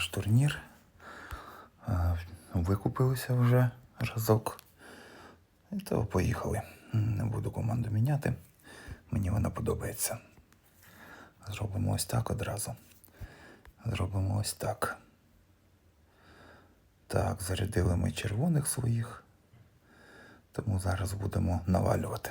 наш турнір. Викупилися вже разок. І то поїхали. Не буду команду міняти. Мені вона подобається. Зробимо ось так одразу. Зробимо ось так. Так, зарядили ми червоних своїх. Тому зараз будемо навалювати.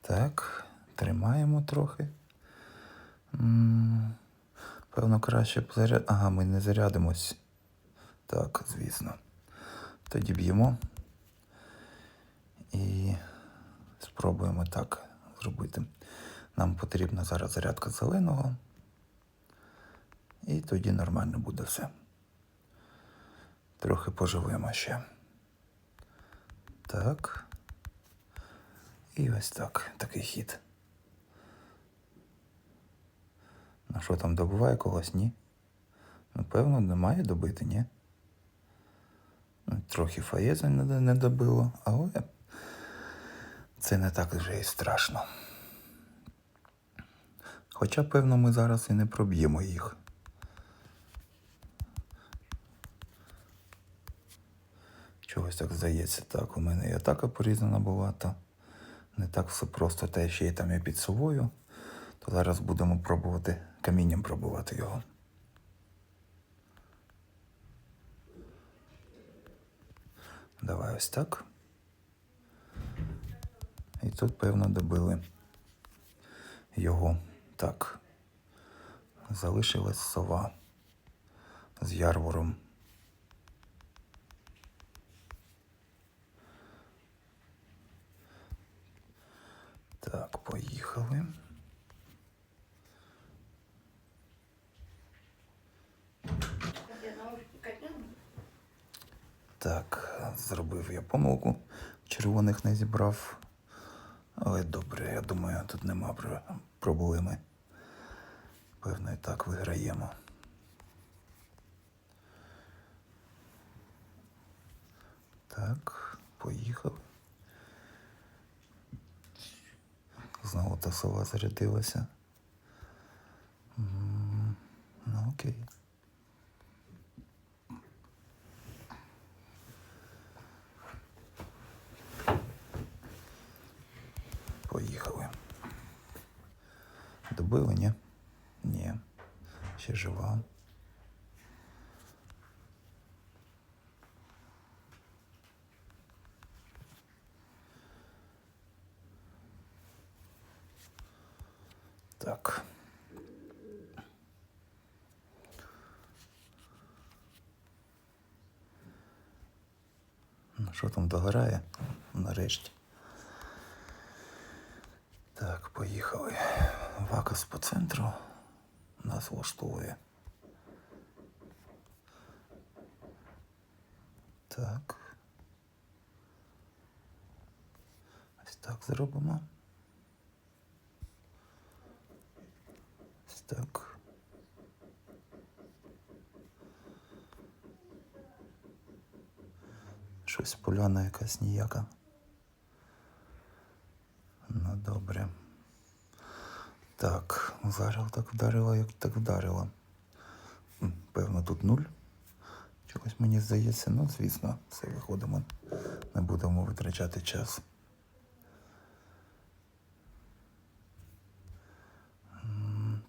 Так, тримаємо трохи. Певно, краще б. Ага, ми не зарядимось. Так, звісно. Тоді б'ємо. І спробуємо так зробити. Нам потрібна зараз зарядка зеленого. І тоді нормально буде все. Трохи поживемо ще. Так. І ось так. Такий хід. Ну що там добиває когось, ні? Ну, певно, немає добити, ні? Ну, Трохи фаєза не, добило, але це не так вже і страшно. Хоча, певно, ми зараз і не проб'ємо їх. Чогось так здається. Так, у мене і атака порізана була, то не так все просто, та ще й там я під совою. То зараз будемо пробувати камінням пробувати його. Давай ось так. І тут, певно, добили його. Так. Залишилась сова з ярвором. Так, поїхали. Так, зробив я помилку. Червоних не зібрав. Але добре, я думаю, тут нема проблеми. Певно, і так виграємо. Так, поїхали. Знову та сова зарядилася. М, Ну, окей. Поїхали. Добили, ні? Ні. Ще жива. Так. Ну, що там догорає? Нарешті. Так, поїхали. Вакас по центру нас влаштовує. Так. Ось так зробимо. Ось так. Щось поляна якась ніяка. Ну, добре. Так, зараз так вдарила, як так вдарила. Певно, тут нуль. Чогось мені здається, ну, звісно, все виходимо. Не будемо витрачати час.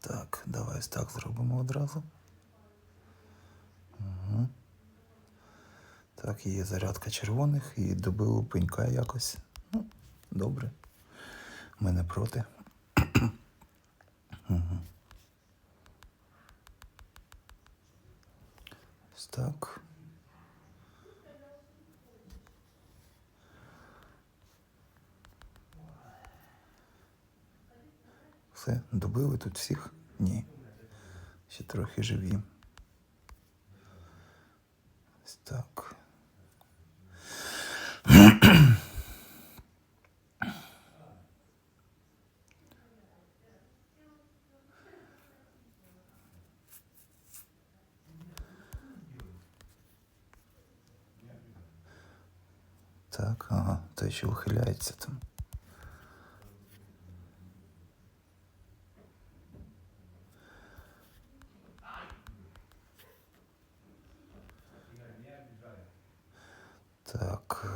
Так, давай ось так зробимо одразу. Так, є зарядка червоних і добило пенька якось. Ну, добре. Ми не проти. Ось так. Все, добили тут всіх? Ні. Ще трохи живі. Так, ага, той ще ухиляється там. Так.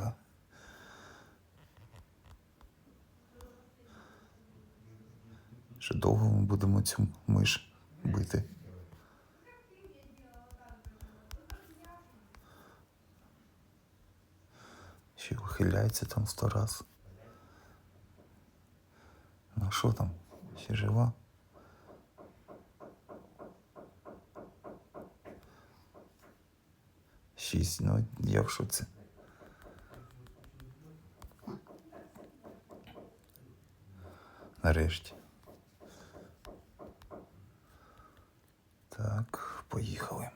що довго ми будемо цю миш бити. Ще вихиляється там сто раз. Ну що там? Ще жива? Шість, ну я в шоці. Нарешті. Так, поїхали.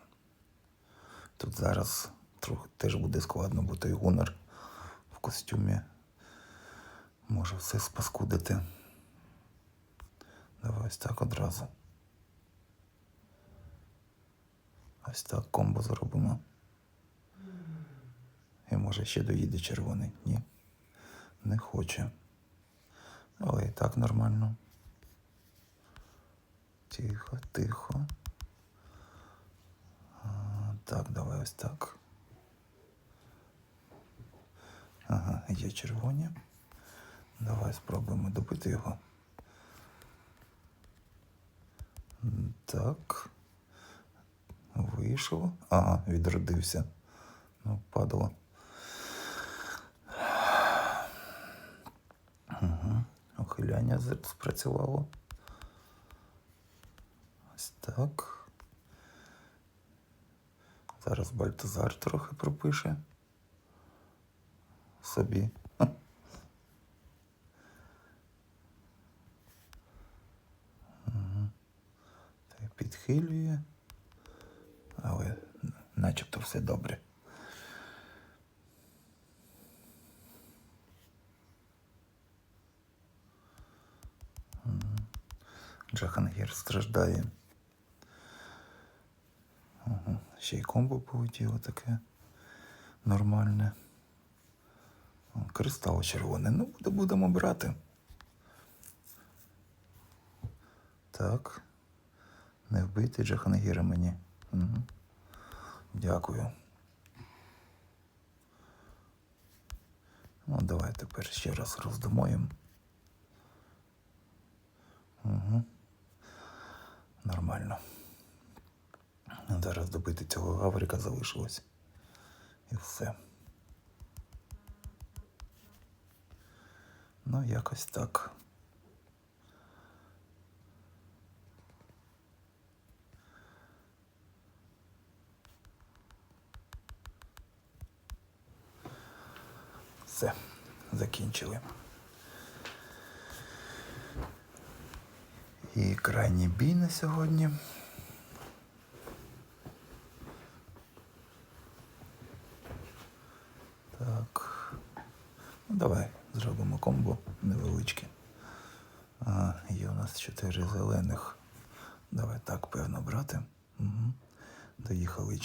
Тут зараз трохи теж буде складно, бо той гунер в костюмі може все спаскудити. Давай ось так одразу. Ось так комбо зробимо. І може ще доїде червоний. Ні. Не хоче. Але і так нормально. Тихо, тихо. А, так, давай ось так. Ага, є червоні. Давай спробуємо добити його. Так. Вийшов. Ага, відродився. Ну, падало. Угу. Ухиляння спрацювало. Ось так. Зараз Бальтазар трохи пропише. Собі. Підхилює. Але начебто все добре. Джахангір страждає. Ще й комбо полетіло таке нормальне. Кристал червоний. Ну, буде- будемо брати. Так. Не вбити Джахангіра мені. Угу. Дякую. Ну, давай тепер ще раз роздумуємо. Угу. Нормально. Зараз добити цього гаврика залишилось. І все. Ну, якось так. Все, закінчили. І крайній бій на сьогодні.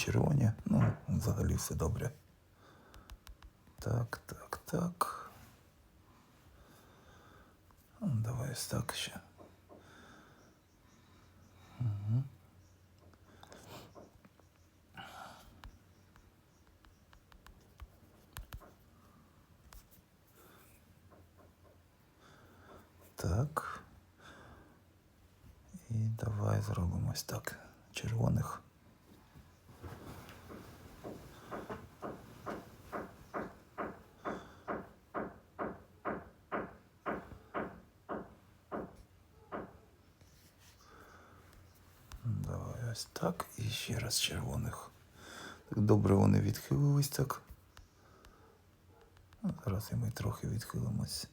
червоні. Ну, взагалі все добре. Так, так, так. Ну, давай ось так ще. Угу. Так. І давай зробимо ось так. Червоних. Ось так. І ще раз червоних. Так добре вони відхилились так. Ну, Зараз і ми трохи відхилимось.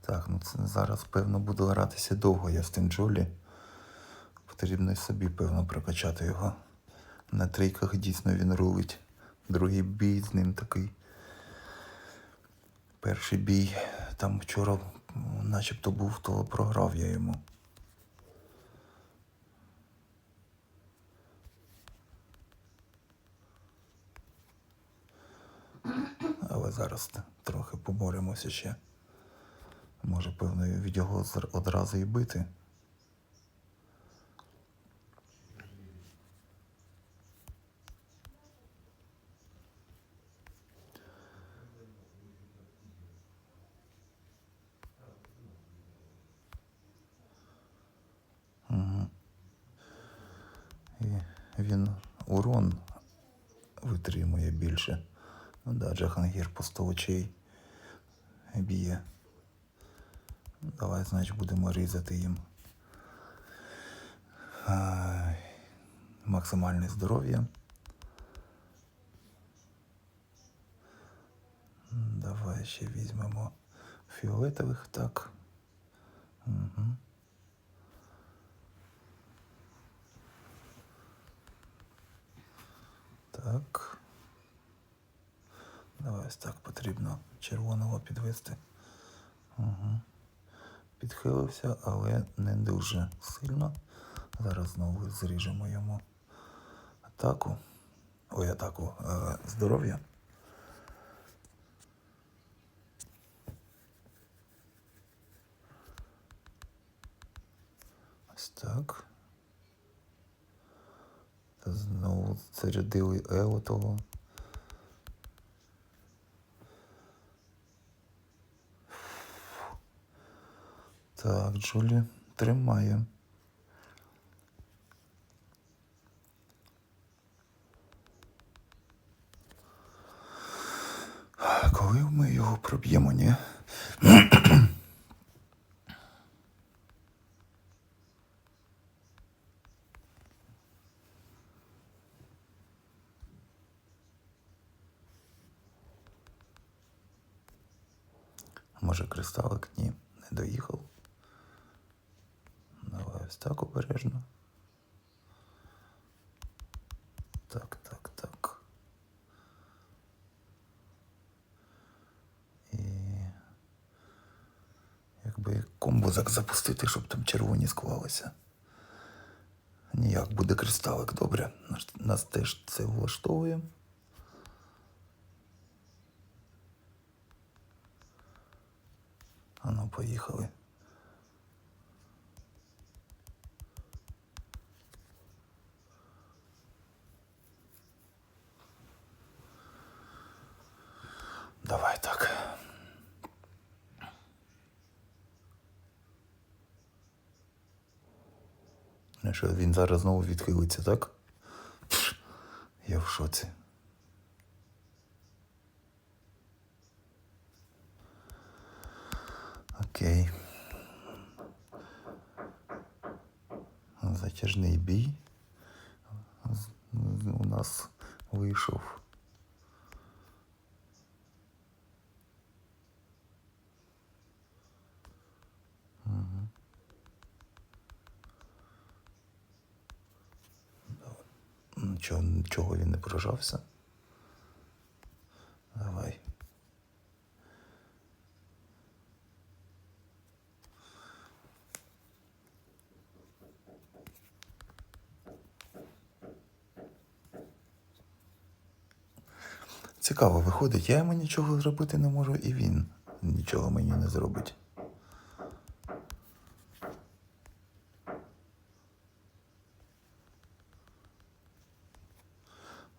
Так, ну це зараз, певно, буду гратися довго я з тим Джолі. Потрібно собі, певно, прокачати його. На трійках дійсно він рулить. Другий бій з ним такий. Перший бій там вчора начебто був, то програв я йому. Але зараз трохи поборемося ще. Може, певно, від його одразу і бити. І він урон витримує більше. Ну да, Джахангір по 100 очей б'є. Давай, значить, будемо різати їм. Максимальне здоров'я. Давай ще візьмемо фіолетових, так. Угу. Так. Давай ось так потрібно червоного підвести. Угу. Підхилився, але не дуже сильно. Зараз знову зріжемо йому атаку. Ой, атаку е, здоров'я. Ось так. Знову зарядили Ео того. Так, Джулі тримає. Коли ми його проб'ємо, ні? Може, кристалик? Ні, не доїхав. Давай ось так обережно. Так, так, так. І якби комбо запустити, щоб там червоні склалися. Ніяк буде кристалик, добре. Нас теж це влаштовує. А ну, поїхали. Давай так. Що, він зараз знову відхилиться, так? Я в шоці. Затяжний бій. У нас вийшов. Нічого, нічого він не поражався. Давай. Цікаво, виходить, я йому нічого зробити не можу, і він нічого мені не зробить.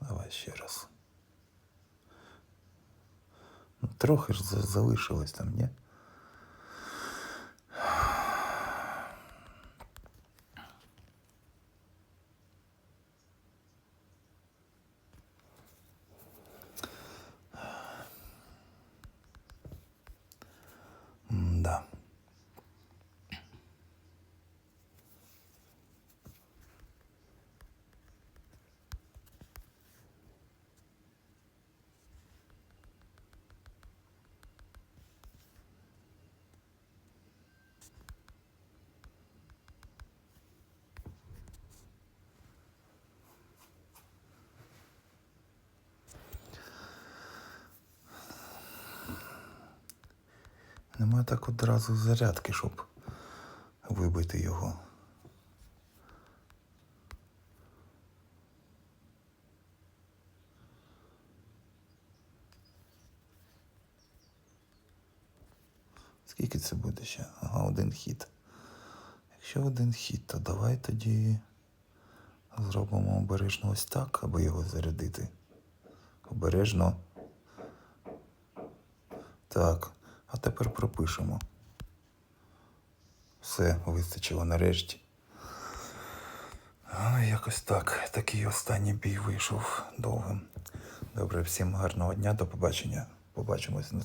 Давай ще раз. Ну, трохи ж залишилось там, ні? Нема так одразу зарядки, щоб вибити його. Скільки це буде ще? Ага, один хід. Якщо один хід, то давай тоді зробимо обережно ось так, аби його зарядити. Обережно. Так, а тепер пропишемо. Все, вистачило нарешті. А, якось так. Такий останній бій вийшов довгим. Добре, всім гарного дня, до побачення. Побачимось на